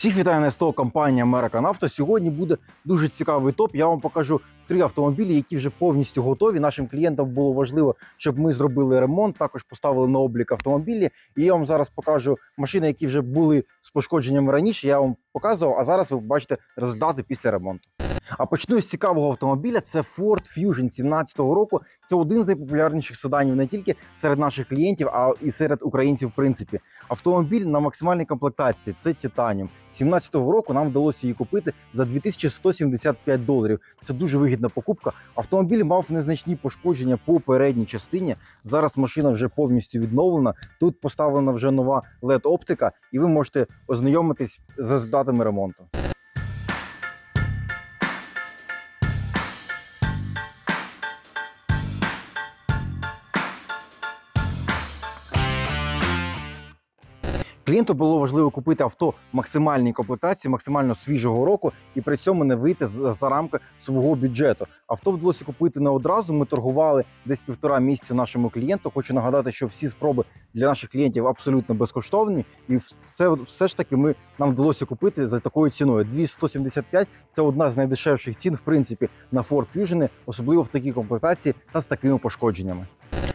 Всіх вітаю на СТО компанія American Auto. Сьогодні буде дуже цікавий топ. Я вам покажу три автомобілі, які вже повністю готові. Нашим клієнтам було важливо, щоб ми зробили ремонт, також поставили на облік автомобілі. І я вам зараз покажу машини, які вже були з пошкодженнями раніше. Я вам показував, а зараз ви побачите результати після ремонту. А почну з цікавого автомобіля. Це Ford Fusion 17-го року. Це один з найпопулярніших седанів не тільки серед наших клієнтів, а і серед українців. В принципі, автомобіль на максимальній комплектації. Це Titanium. 17-го року нам вдалося її купити за 2175 доларів. Це дуже вигідна покупка. Автомобіль мав незначні пошкодження по передній частині. Зараз машина вже повністю відновлена. Тут поставлена вже нова led оптика, і ви можете ознайомитись з результатами ремонту. Клієнту було важливо купити авто в максимальній комплектації, максимально свіжого року, і при цьому не вийти за рамки свого бюджету. Авто вдалося купити не одразу. Ми торгували десь півтора місяця нашому клієнту. Хочу нагадати, що всі спроби для наших клієнтів абсолютно безкоштовні, і все, все ж таки ми нам вдалося купити за такою ціною. 2175 – це одна з найдешевших цін, в принципі, на Ford Fusion, особливо в такій комплектації та з такими пошкодженнями.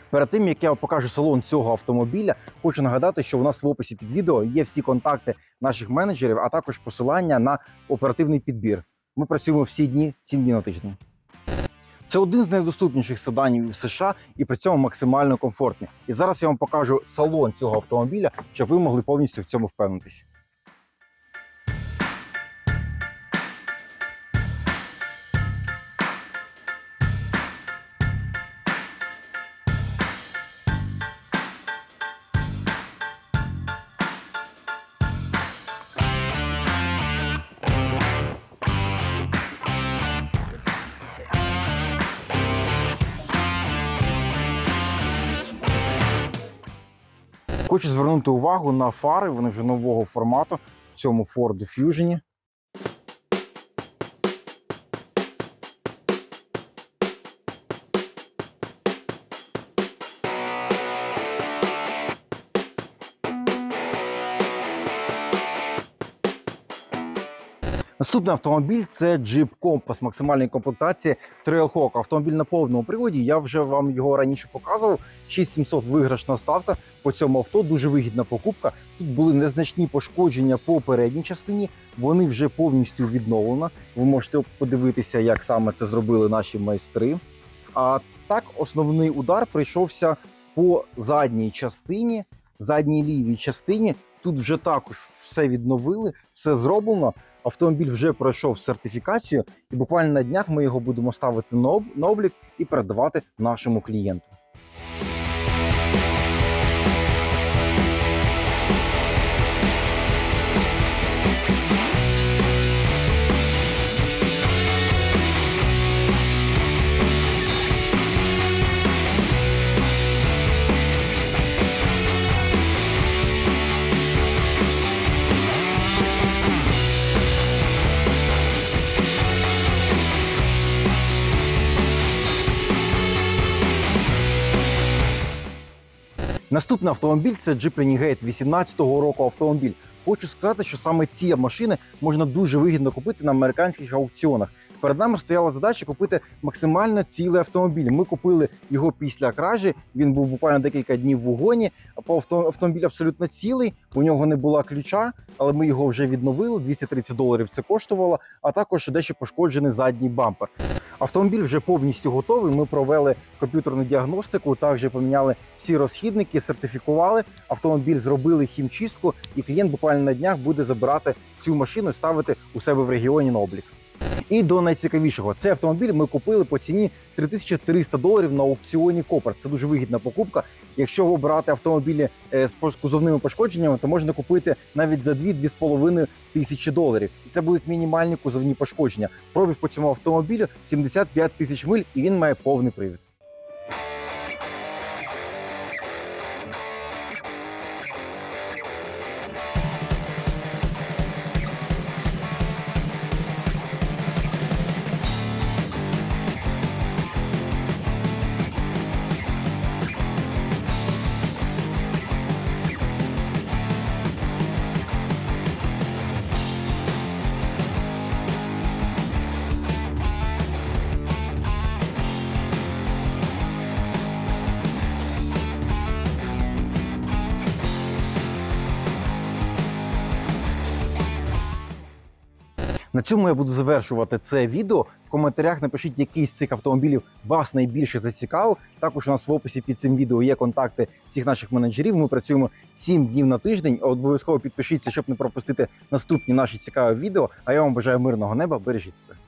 Перед тим як я покажу салон цього автомобіля, хочу нагадати, що у нас в описі під відео є всі контакти наших менеджерів, а також посилання на оперативний підбір. Ми працюємо всі дні, 7 днів на тиждень. Це один з найдоступніших седанів в США і при цьому максимально комфортний. І зараз я вам покажу салон цього автомобіля, щоб ви могли повністю в цьому впевнитись. Хочу звернути увагу на фари, вони вже нового формату в цьому Ford Fusion. Наступний автомобіль це Jeep Compass максимальної комплектації Trailhawk. Автомобіль на повному приводі. Я вже вам його раніше показував. 6700 виграшна ставка по цьому авто. Дуже вигідна покупка. Тут були незначні пошкодження по передній частині. Вони вже повністю відновлені. Ви можете подивитися, як саме це зробили наші майстри. А так, основний удар прийшовся по задній частині, задній лівій частині. Тут вже також все відновили, все зроблено. Автомобіль вже пройшов сертифікацію, і буквально на днях ми його будемо ставити на об- облік і передавати нашому клієнту. Наступний автомобіль це Jeep Renegade 18-го року автомобіль. Хочу сказати, що саме ці машини можна дуже вигідно купити на американських аукціонах. Перед нами стояла задача купити максимально цілий автомобіль. Ми купили його після кражі. Він був буквально декілька днів в угоні. По автомобіль абсолютно цілий. У нього не була ключа, але ми його вже відновили. 230 доларів це коштувало. А також дещо пошкоджений задній бампер. Автомобіль вже повністю готовий. Ми провели комп'ютерну діагностику, також поміняли всі розхідники, сертифікували. Автомобіль зробили хімчистку, і клієнт буквально на днях буде забирати цю машину і ставити у себе в регіоні на облік. І до найцікавішого, цей автомобіль ми купили по ціні 3300 доларів на аукціоні Копер. Це дуже вигідна покупка. Якщо обирати автомобілі е, з кузовними пошкодженнями, то можна купити навіть за 2-2,5 тисячі доларів. І це будуть мінімальні кузовні пошкодження. Пробіг по цьому автомобілю 75 тисяч миль, і він має повний привід. На цьому я буду завершувати це відео. В коментарях напишіть, який з цих автомобілів вас найбільше зацікавив. Також у нас в описі під цим відео є контакти всіх наших менеджерів. Ми працюємо 7 днів на тиждень. Обов'язково підпишіться, щоб не пропустити наступні наші цікаві відео. А я вам бажаю мирного неба. Бережіть себе.